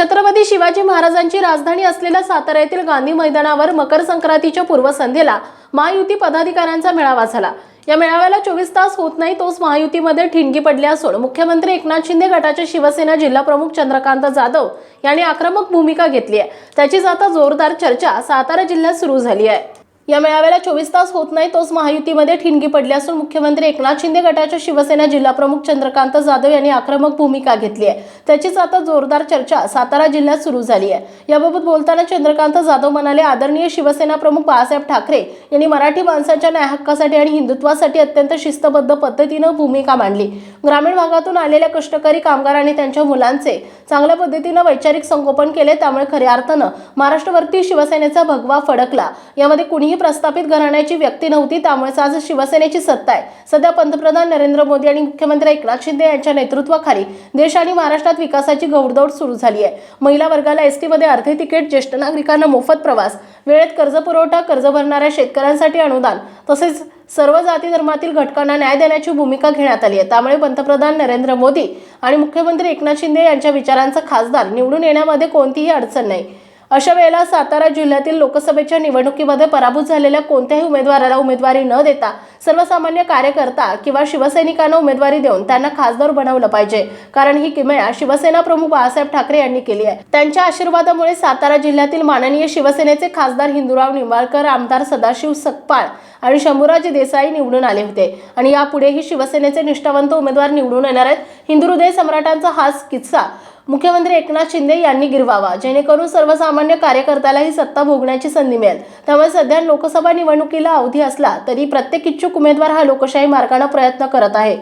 छत्रपती शिवाजी महाराजांची राजधानी असलेल्या सातारा येथील गांधी मैदानावर मकर संक्रांतीच्या पूर्वसंध्येला महायुती पदाधिकाऱ्यांचा मेळावा झाला. या मेळाव्याला चोवीस तास होत नाही तोच महायुतीमध्ये ठिणगी पडली असून मुख्यमंत्री एकनाथ शिंदे गटाचे शिवसेना जिल्हाप्रमुख चंद्रकांत जाधव यांनी आक्रमक भूमिका घेतली आहे. त्याचीच आता जोरदार चर्चा सातारा जिल्ह्यात सुरू झाली आहे. या मेळाव्याला चोवीस तास होत नाही तोच महायुतीमध्ये ठिणगी पडली असून मुख्यमंत्री एकनाथ शिंदे गटाच्या शिवसेना जिल्हाप्रमुख चंद्रकांत जाधव यांनी आक्रमक भूमिका घेतली आहे. त्याचीच आता जोरदार चर्चा सातारा जिल्ह्यात सुरू झाली आहे. याबाबत बोलताना चंद्रकांत जाधव म्हणाले आदरणीय शिवसेना प्रमुख बाळासाहेब ठाकरे यांनी मराठी माणसांच्या न्याय हक्कासाठी आणि हिंदुत्वासाठी अत्यंत शिस्तबद्ध पद्धतीनं भूमिका मांडली. ग्रामीण भागातून आलेल्या कष्टकरी कामगार आणि त्यांच्या मुलांचे चांगल्या पद्धतीनं वैचारिक संगोपन केले त्यामुळे खऱ्या अर्थानं महाराष्ट्रवरती शिवसेनेचा भगवा फडकला. यामध्ये कुणीही प्रस्थापित घराण्याची व्यक्ती नव्हती त्यामुळेच आज शिवसेनेची सत्ता आहे. सध्या पंतप्रधान नरेंद्र मोदी आणि मुख्यमंत्री एकनाथ शिंदे यांच्या नेतृत्वाखाली देश आणि महाराष्ट्रात विकासाची घौडदौड सुरू झाली आहे. महिला वर्गाला एस टीमध्ये अर्धे तिकीट ज्येष्ठ नागरिकांना मोफत प्रवास वेळेत कर्ज पुरवठा कर्ज भरणाऱ्या शेतकऱ्यांसाठी अनुदान तसेच सर्व जाती धर्मातील घटकांना न्याय देण्याची भूमिका घेण्यात आली आहे. त्यामुळे पंतप्रधान नरेंद्र मोदी आणि मुख्यमंत्री एकनाथ शिंदे यांच्या विचारांचा खासदार निवडून येण्यामध्ये कोणतीही अडचण नाही. अशा वेळेला सातारा जिल्ह्यातील लोकसभेच्या निवडणुकीमध्ये पराभूत झालेल्या कोणत्याही उमेदवाराला उमेदवारी न देता सर्वसामान्य कार्यकर्ता किंवा शिवसैनिकांना उमेदवारी देऊन त्यांना खासदार बनवलं पाहिजे. कारण ही किमया शिवसेना प्रमुख बाळासाहेब ठाकरे यांनी केली आहे. त्यांच्या आशीर्वादामुळे सातारा जिल्ह्यातील माननीय शिवसेनेचे खासदार हिंदुराव निंबाळकर आमदार सदाशिव सकपाळ आणि शंभूराजे देसाई निवडून आले होते. आणि यापुढेही शिवसेनेचे निष्ठावंत उमेदवार निवडून येणार आहेत. हिंदू हृदय सम्राटांचा हाच किस्सा मुख्यमंत्री एकनाथ शिंदे यांनी गिरवावा जेणेकरून सर्वसामान्य कार्यकर्त्याला ही सत्ता भोगण्याची संधी मिळेल. त्यामुळे सध्या लोकसभा निवडणुकीला अवधी असला तरी प्रत्येक इच्छुक उमेदवार हा लोकशाही मार्गाने प्रयत्न करत आहे.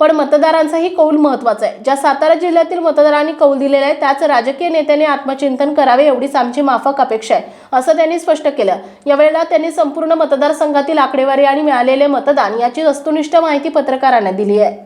पण मतदारांचाही कौल महत्त्वाचा आहे. ज्या सातारा जिल्ह्यातील मतदारांनी कौल दिलेला आहे त्याच राजकीय नेत्याने आत्मचिंतन करावे एवढीच आमची माफक अपेक्षा आहे असं त्यांनी स्पष्ट केलं. यावेळेला त्यांनी संपूर्ण मतदारसंघातील आकडेवारी आणि मिळालेले मतदान याची वस्तुनिष्ठ माहिती पत्रकारांना दिली आहे.